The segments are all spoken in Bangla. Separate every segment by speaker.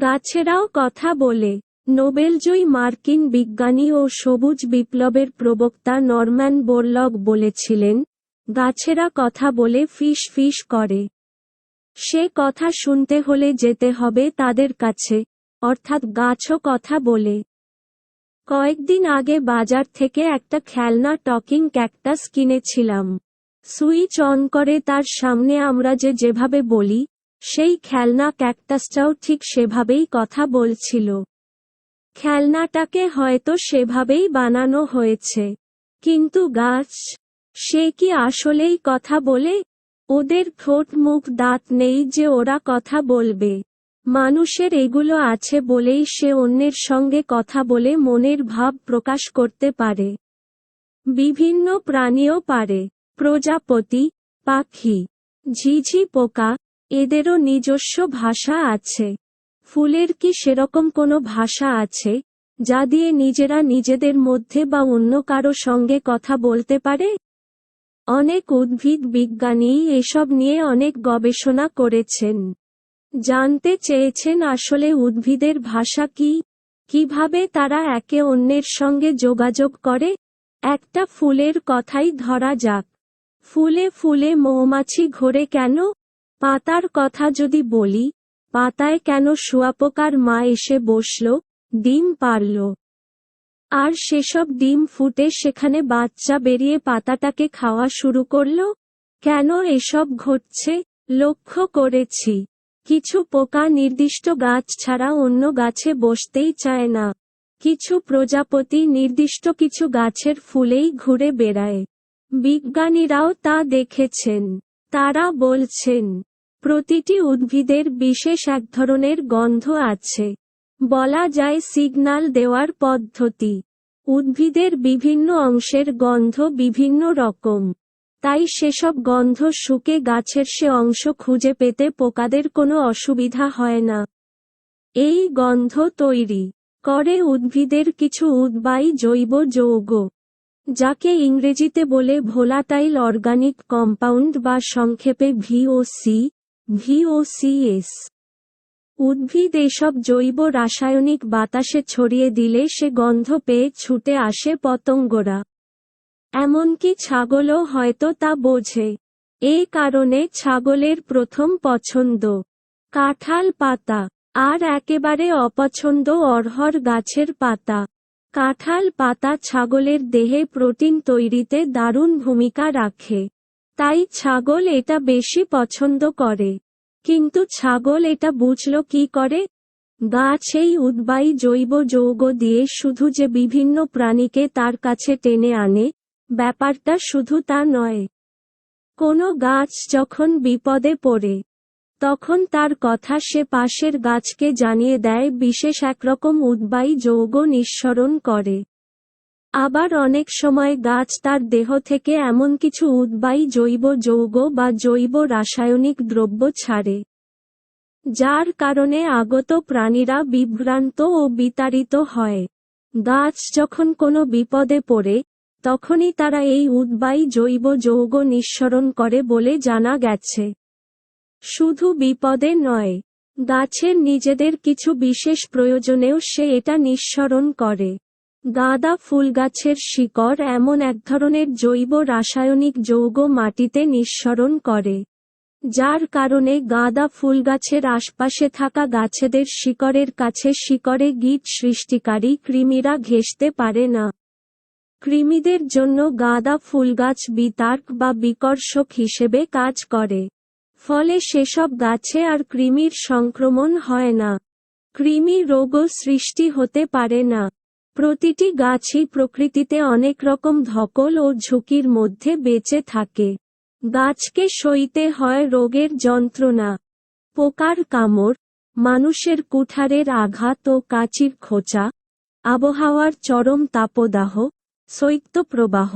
Speaker 1: গাছেরাও কথা বলে। নোবেলজয়ী মার্কিন বিজ্ঞানী ও সবুজ বিপ্লবের প্রবক্তা নরম্যান বোরলগ বলেছিলেন, গাছেরা কথা বলে ফিস ফিস করে। সে কথা শুনতে হলে যেতে হবে তাদের কাছে, অর্থাৎ গাছও কথা বলে। কয়েকদিন আগে বাজার থেকে একটা খেলনা টকিং ক্যাকটাস কিনেছিলাম। সুইচ অন করে তার সামনে আমরা যে যেভাবে বলি সেই খেলনা ক্যাকটাসটাও ঠিক সেভাবেই কথা বলছিল। খেলনাটাকে হয়তো সেভাবেই বানানো হয়েছে। কিন্তু গাছ, সে কি আসলেই কথা বলে? ওদের ঠোঁট মুখ দাঁত নেই যে ওরা কথা বলবে। মানুষের এগুলো আছে বলেই সে অন্যের সঙ্গে কথা বলে মনের ভাব প্রকাশ করতে পারে। বিভিন্ন প্রাণীও পারে। প্রজাপতি, পাখি, ঝিঝি পোকা এদেরও নিজস্ব ভাষা আছে। ফুলের কি সেরকম কোনো ভাষা আছে, যা দিয়ে নিজেরা নিজেদের মধ্যে বা অন্য কারও সঙ্গে কথা বলতে পারে? অনেক উদ্ভিদ বিজ্ঞানী এসব নিয়ে অনেক গবেষণা করেছেন। জানতে চেয়েছেন আসলে উদ্ভিদের ভাষা কি, কীভাবে তারা একে অন্যের সঙ্গে যোগাযোগ করে? একটা ফুলের কথাই ধরা যাক। ফুলে ফুলে মৌমাছি ঘোরে কেন? পাতার কথা যদি বলি, পাতায় কেন শুয়াপোকার মা এসে বসল, ডিম পারল। আর সেসব ডিম ফুটে সেখানে বাচ্চা বেরিয়ে পাতাটাকে খাওয়া শুরু করল? কেন এসব ঘটছে? লক্ষ্য করেছি। কিছু পোকা নির্দিষ্ট গাছ ছাড়া অন্য গাছে বসতেই চায় না। কিছু প্রজাপতি নির্দিষ্ট কিছু গাছের ফুলেই ঘুরে বেড়ায়। বিজ্ঞানীরাও তা দেখেছেন। তারা বলছেন প্রতিটি উদ্ভিদের বিশেষ এক ধরনের গন্ধ আছে। বলা যায় সিগন্যাল দেওয়ার পদ্ধতি। উদ্ভিদের বিভিন্ন অংশের গন্ধ বিভিন্ন রকম। তাই সেসব গন্ধ শুকে গাছের সে অংশ খুঁজে পেতে পোকাদের কোনো অসুবিধা হয় না। এই গন্ধ তৈরি করে উদ্ভিদের কিছু উদ্বায়ী জৈব যৌগ, যাকে ইংরেজিতে বলে ভোলাটাইল অর্গানিক কম্পাউন্ড বা সংক্ষেপে ভিওসি ভিওসিএস। উদ্ভিদ এসব জৈব রাসায়নিক বাতাসে ছড়িয়ে দিলে সে গন্ধ পেয়ে ছুটে আসে পতঙ্গরা। এমনকি ছাগলও হয়তো তা বোঝে। এই কারণে ছাগলের প্রথম পছন্দ কাঁঠাল পাতা, আর একেবারে অপছন্দ অরহর গাছের পাতা। কাঁঠাল পাতা ছাগলের দেহে প্রোটিন তৈরিতে দারুণ ভূমিকা রাখে। তাই ছাগল এটা বেশি পছন্দ করে। কিন্তু ছাগল এটা বুঝল কি করে? গাছ এই উদ্বায়ী জৈব যৌগ দিয়ে শুধু যে বিভিন্ন প্রাণীকে তার কাছে টেনে আনে, ব্যাপারটা শুধু তা নয়। কোনো গাছ যখন বিপদে পড়ে, তখন তার কথা সে পাশের গাছকে জানিয়ে দেয়, বিশেষ একরকম উদ্বায়ী যৌগ নিঃসরণ করে। আবার অনেক সময় গাছ তার দেহ থেকে এমন কিছু উদ্বায়ী জৈব যৌগ বা জৈব রাসায়নিক দ্রব্য ছাড়ে, যার কারণে আগত প্রাণীরা বিভ্রান্ত ও বিতাড়িত হয়। গাছ যখন কোনো বিপদে পড়ে, তখনই তারা এই উদ্বায়ী জৈব যৌগ নিঃসরণ করে বলে জানা গেছে। শুধু বিপদে নয় গাছের নিজেদের কিছু বিশেষ প্রয়োজনেও সে এটা নিঃসরণ করে। গাঁদা ফুল গাছের শিকড় এমন এক ধরনের জৈব রাসায়নিক যৌগ মাটিতে নিঃসরণ করে, যার কারণে গাঁদা ফুল গাছের আশপাশে থাকা গাছেদের শিকড়ের কাছে শিকড়ে গীত সৃষ্টিকারী কৃমিরা ঘেঁষতে পারে না। কৃমিদের জন্য গাঁদা ফুলগাছ বিতার্ক বা বিকর্ষক হিসেবে কাজ করে, ফলে সেসব গাছে আর কৃমির সংক্রমণ হয় না। কৃমি রোগও সৃষ্টি হতে পারে না। প্রতিটি গাছই প্রকৃতিতে অনেক রকম ধকল ও ঝুঁকির মধ্যে বেঁচে থাকে। গাছকে সইতে হয় রোগের যন্ত্রণা, পোকার কামড়, মানুষের কুঠারের আঘাত ও কাচির খোঁচা, আবহাওয়ার চরম তাপদাহ শৈত্যপ্রবাহ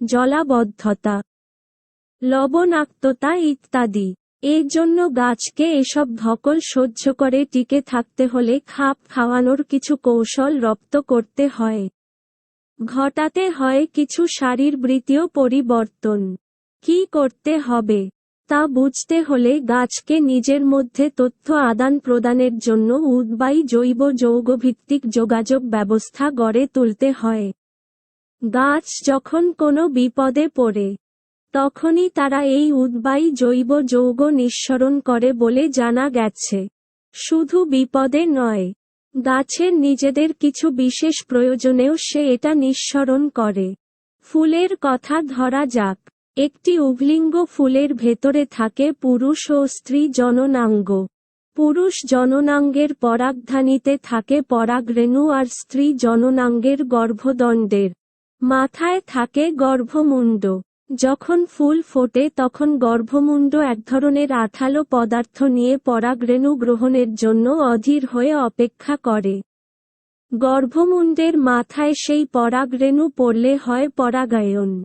Speaker 1: জলাবদ্ধতা, লবণাক্ততা ইত্যাদি। এর জন্য গাছকে এসব ধকল সহ্য করে টিকে থাকতে হলে খাপ খাওয়ানোর কিছু কৌশল রপ্ত করতে হয়। ঘটাতে হয় কিছু শারীরবৃত্তীয় পরিবর্তন। কি করতে হবে? তা বুঝতে হলে গাছকে নিজের মধ্যে তথ্য আদান প্রদানের জন্য উদ্বায়ী জৈব যৌগভিত্তিক যোগাযোগ ব্যবস্থা গড়ে তুলতে হয়। গাছ যখন কোনো বিপদে পড়ে তখনই তারা এই উদ্বায়ী জৈব যৌগ নিঃসরণ করে বলে জানা গেছে। শুধু বিপদে নয়, গাছের নিজেদের কিছু বিশেষ প্রয়োজনেও সে এটা নিঃসরণ করে। ফুলের কথা ধরা যাক, একটি উভলিঙ্গ ফুলের ভেতরে থাকে পুরুষ ও স্ত্রী জননাঙ্গ। পুরুষ জননাঙ্গের পরাগধানীতে থাকে পরাগরেণু আর স্ত্রী জননাঙ্গের গর্ভদণ্ডের। মাথায় থাকে গর্ভমুণ্ড। যখন ফুল ফোটে তখন গর্ভমুণ্ড এক ধরনের আঠালো পদার্থ নিয়ে পরাগরেণু গ্রহণের জন্য অধীর হয়ে অপেক্ষা করে। গর্ভমুণ্ডের মাথায় সেই পরাগরেণু পড়লে হয় পরাগায়ন।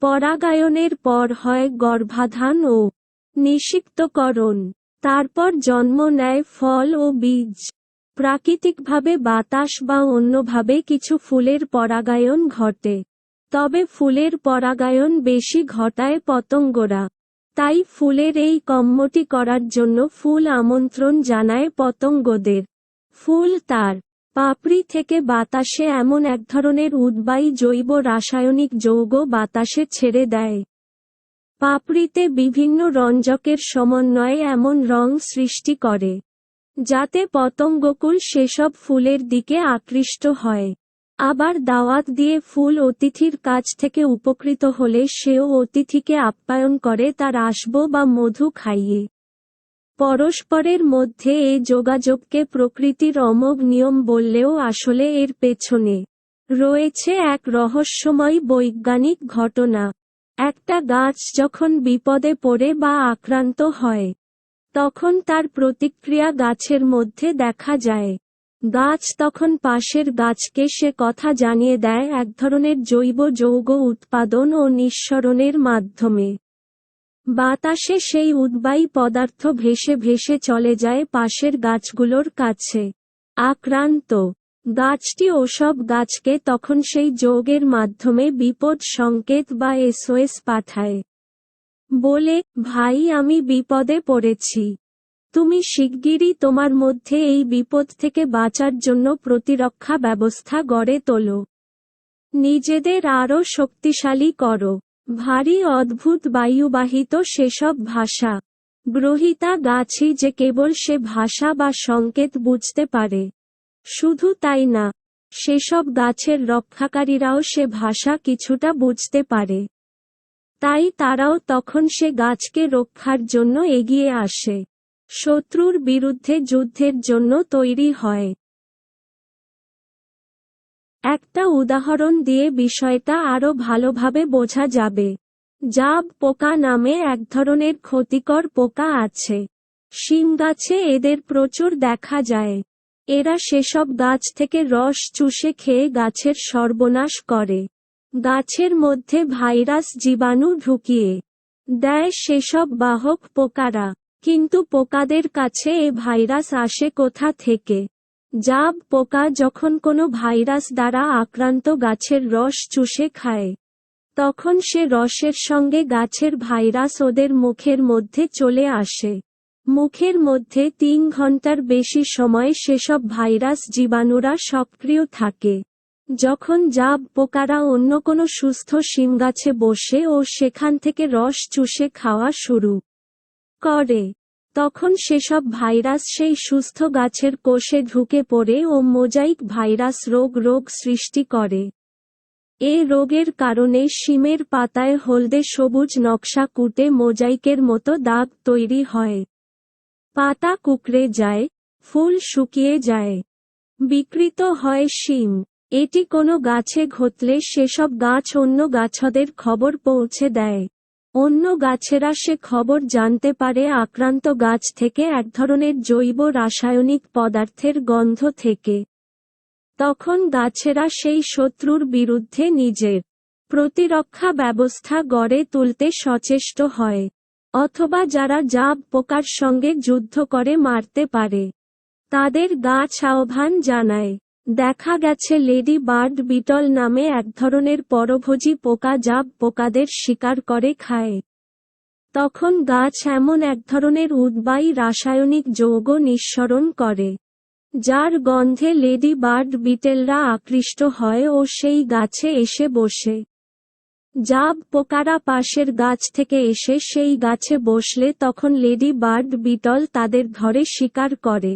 Speaker 1: পরাগায়নের পর হয় গর্ভাধান ও নিষিক্তকরণ। তারপর জন্ম নেয় ফল ও বীজ। প্রাকৃতিকভাবে বাতাস বা অন্যভাবে কিছু ফুলের পরাগায়ন ঘটে। তবে ফুলের পরাগায়ন বেশি ঘটায় পতঙ্গরা। তাই ফুলের এই কম্মটি করার জন্য ফুল আমন্ত্রণ জানায় পতঙ্গদের। ফুল তার পাপড়ি থেকে বাতাসে এমন এক ধরনের উদ্বায়ী জৈব রাসায়নিক যৌগ বাতাসে ছেড়ে দেয়। পাপড়িতে বিভিন্ন রঞ্জকের সমন্বয়ে এমন রং সৃষ্টি করে, যাতে পতঙ্গকুল সেসব ফুলের দিকে আকৃষ্ট হয়। আবার দাওয়াত দিয়ে ফুল অতিথির কাছ থেকে উপকৃত হলে সেও অতিথিকে আপ্যায়ন করে তার আসব বা মধু খাইয়ে। পরস্পরের মধ্যে এই যোগাযোগকে প্রকৃতির অমোঘ নিয়ম বললেও আসলে এর পেছনে রয়েছে এক রহস্যময় বৈজ্ঞানিক ঘটনা। একটা গাছ যখন বিপদে পড়ে বা আক্রান্ত হয়, তখন তার প্রতিক্রিয়া গাছের মধ্যে দেখা যায়। গাছ তখন পাশের গাছকে সে কথা জানিয়ে দেয় এক ধরনের জৈব যৌগ উৎপাদন ও নিঃসরণের মাধ্যমে। বাতাসে সেই উদ্বায়ী পদার্থ ভেসে ভেসে চলে যায় পাশের গাছগুলোর কাছে। আক্রান্ত। গাছটি ওসব গাছকে তখন সেই যৌগের মাধ্যমে বিপদ সংকেত বা এসওএস পাঠায়। বলে, ভাই, আমি বিপদে পড়েছি। তুমি শিগগিরই তোমার মধ্যে এই বিপদ থেকে বাঁচার জন্য প্রতিরক্ষা ব্যবস্থা গড়ে তোলো। নিজেদের আরও শক্তিশালী করো। ভারী অদ্ভুত বায়ুবাহিত সেসব ভাষা। গ্রহিতা গাছই যে কেবল সে ভাষা বা সংকেত বুঝতে পারে। শুধু তাই না, সেসব গাছের রক্ষাকারীরাও সে ভাষা কিছুটা বুঝতে পারে। তাই তারাও তখন সে গাছকে রক্ষার জন্য এগিয়ে আসে। শত্রুর বিরুদ্ধে যুদ্ধের জন্য তৈরি হয়। একটা উদাহরণ দিয়ে বিষয়টা আরও ভালোভাবে বোঝা যাবে। জাব পোকা নামে এক ধরনের ক্ষতিকর পোকা আছে। শিম গাছে এদের প্রচুর দেখা যায়। এরা সেসব গাছ থেকে রস চুষে খেয়ে গাছের সর্বনাশ করে। গাছের মধ্যে ভাইরাস জীবাণু ঢুকিয়ে দেয় সেসব বাহক পোকারা। কিন্তু পোকাদের কাছে এ ভাইরাস আসে কোথা থেকে? জাব, পোকা যখন কোনো ভাইরাস দ্বারা আক্রান্ত গাছের রস চুষে খায়, তখন সে রসের সঙ্গে গাছের ভাইরাস ওদের মুখের মধ্যে চলে আসে। মুখের মধ্যে তিন ঘণ্টার বেশি সময় সেসব ভাইরাস জীবাণুরা সক্রিয় থাকে। যখন জাব, পোকারা অন্য কোনো সুস্থ শিম গাছে বসে ও সেখান থেকে রস চুষে খাওয়া শুরু করে। তখন সেসব ভাইরাস সেই সুস্থ গাছের কোষে ঢুকে পড়ে ও মোজাইক ভাইরাস রোগ রোগ সৃষ্টি করে। এ রোগের কারণে শিমের পাতায় হলদে সবুজ নকশা কুটে মোজাইকের মতো দাগ তৈরি হয়। পাতা কুকড়ে যায়, ফুল শুকিয়ে যায়। বিকৃত হয় শিম। এটি কোনো গাছে ঘটলে সেসব গাছ অন্য গাছদের খবর পৌঁছে দেয়। অন্য গাছেরা সে খবর জানতে পারে আক্রান্ত গাছ থেকে এক ধরনের জৈব রাসায়নিক পদার্থের গন্ধ থেকে। তখন গাছেরা সেই শত্রুর বিরুদ্ধে নিজের প্রতিরক্ষা ব্যবস্থা গড়ে তুলতে সচেষ্ট হয়, অথবা যারা জাব পোকার সঙ্গে যুদ্ধ করে মারতে পারে। তাদের গাছ আহ্বান জানায় দেখা গেছে লেডি বার্ড বিটল নামে এক ধরনের পরভোজী পোকা জাব পোকাদের শিকার করে খায়। তখন গাছ এমন এক ধরনের উদ্বায়ী রাসায়নিক যৌগ নিঃসরণ করে, যার গন্ধে লেডি বার্ড বিটেলরা আকৃষ্ট হয় ও সেই গাছে এসে বসে। জাব পোকারা পাশের গাছ থেকে এসে সেই গাছে বসলে তখন লেডি বার্ড বিটল তাদের ধরে শিকার করে।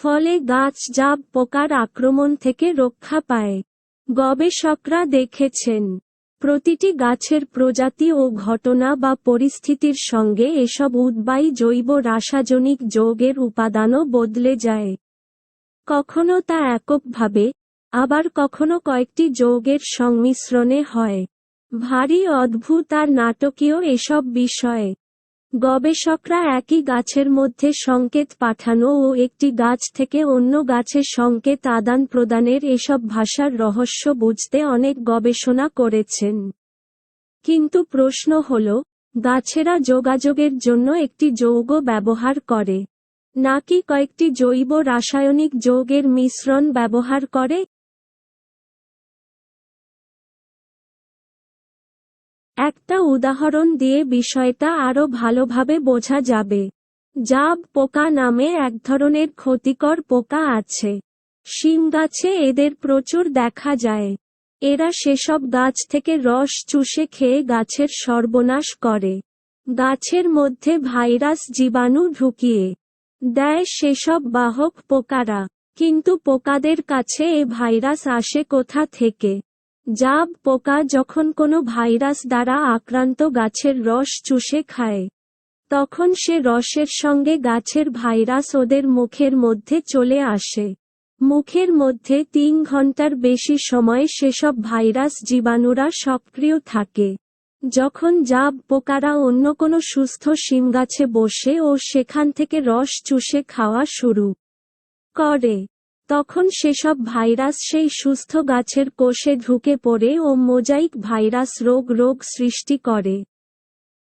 Speaker 1: ফলে গাছ জাব পোকার আক্রমণ থেকে রক্ষা পায়। গবেষকরা দেখেছেন, প্রতিটি গাছের প্রজাতি ও ঘটনা বা পরিস্থিতির সঙ্গে এসব উদ্বায়ী জৈব রাসায়নিক যৌগের উপাদানও বদলে যায়। কখনো তা এককভাবে, আবার কখনো কয়েকটি যৌগের সংমিশ্রণে হয়। ভারী, অদ্ভুত আর নাটকীয় এসব বিষয়ে গবেষকরা একই গাছের মধ্যে সংকেত পাঠানো ও একটি গাছ থেকে অন্য গাছে সংকেত আদান প্রদানের এসব ভাষার রহস্য বুঝতে অনেক গবেষণা করেছেন। কিন্তু প্রশ্ন হল, গাছেরা যোগাযোগের জন্য একটি যৌগ ব্যবহার করে, নাকি কয়েকটি জৈব রাসায়নিক যৌগের মিশ্রণ ব্যবহার করে? একটা উদাহরণ দিয়ে বিষয়টা আরও ভালোভাবে বোঝা যাবে। জাব পোকা নামে এক ধরনের ক্ষতিকর পোকা আছে। শিম গাছে এদের প্রচুর দেখা যায়। এরা সেসব গাছ থেকে রস চুষে খেয়ে গাছের সর্বনাশ করে। গাছের মধ্যে ভাইরাস জীবাণু ঢুকিয়ে দেয় সেসব বাহক পোকারা। কিন্তু পোকাদের কাছে এ ভাইরাস আসে কোথা থেকে? জাব পোকা যখন কোনো ভাইরাস দ্বারা আক্রান্ত গাছের রস চুষে খায়, তখন সে রসের সঙ্গে গাছের ভাইরাস ওদের মুখের মধ্যে চলে আসে। মুখের মধ্যে তিন ঘণ্টার বেশি সময় সেসব ভাইরাস জীবাণুরা সক্রিয় থাকে। যখন জাব পোকারা অন্য কোনো সুস্থ শিম গাছে বসে ও সেখান থেকে রস চুষে খাওয়া শুরু করে। তখন সেসব ভাইরাস সেই সুস্থ গাছের কোষে ঢুকে পড়ে ও মোজাইক ভাইরাস রোগ রোগ সৃষ্টি করে।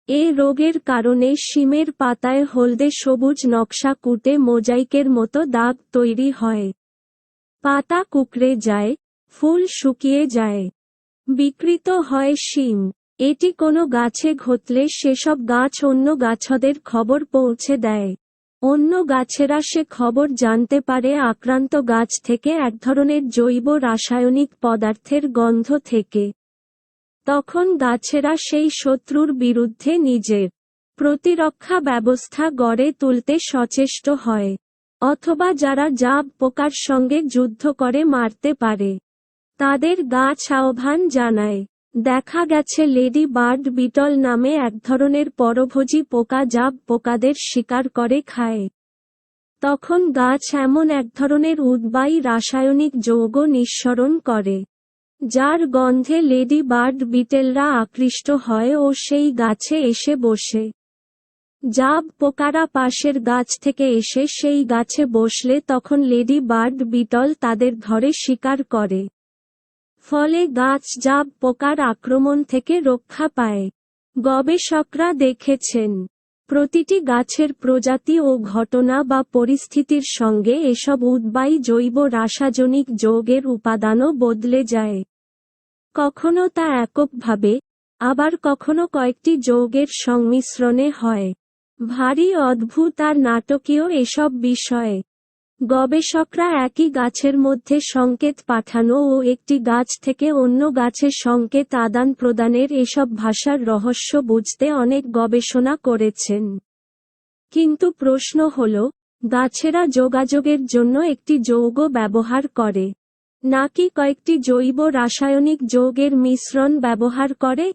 Speaker 1: এ রোগের কারণে শিমের পাতায় হলদে সবুজ নকশা কুটে মোজাইকের মতো দাগ তৈরি হয়। পাতা কুকড়ে যায়, ফুল শুকিয়ে যায়। বিকৃত হয় শিম। এটি কোনো গাছে ঘটলে সেসব গাছ অন্য গাছদের খবর পৌঁছে দেয়। অন্য গাছেরা সে খবর জানতে পারে আক্রান্ত গাছ থেকে এক ধরনের জৈব রাসায়নিক পদার্থের গন্ধ থেকে। তখন গাছেরা সেই শত্রুর বিরুদ্ধে নিজের প্রতিরক্ষা ব্যবস্থা গড়ে তুলতে সচেষ্ট হয়, অথবা যারা জাব পোকার সঙ্গে যুদ্ধ করে মারতে পারে। তাদের গাছ আহ্বান জানায় দেখা গেছে লেডি বার্ড বিটল নামে এক ধরনের পরভোজী পোকা জাব পোকাদের শিকার করে, খায়। তখন গাছ এমন এক ধরনের উদ্বায়ী রাসায়নিক যৌগ নিঃসরণ করে, যার গন্ধে লেডি বার্ড বিটেলরা আকৃষ্ট হয় ও সেই গাছে এসে বসে। জাব পোকারা পাশের গাছ থেকে এসে সেই গাছে বসলে তখন লেডি বার্ড বিটল তাদের ধরে শিকার করে। ফলে গাছ জাব পোকার আক্রমণ থেকে রক্ষা পায়। গবেষকরা দেখেছেন, প্রতিটি গাছের প্রজাতি ও ঘটনা বা পরিস্থিতির সঙ্গে এসব উদ্বায়ী জৈব রাসায়নিক যৌগের উপাদানও বদলে যায়। কখনো তা এককভাবে, আবার কখনো কয়েকটি যৌগের সংমিশ্রণে হয়। ভারী, অদ্ভুত আর নাটকীয় এসব বিষয়ে গবেষকরা একই গাছের মধ্যে সংকেত পাঠানো ও একটি গাছ থেকে অন্য গাছে সংকেত আদান প্রদানের এসব ভাষার রহস্য বুঝতে অনেক গবেষণা করেছেন। কিন্তু প্রশ্ন হল, গাছেরা যোগাযোগের জন্য একটি যৌগ ব্যবহার করে, নাকি কয়েকটি জৈব রাসায়নিক যৌগের মিশ্রণ ব্যবহার করে?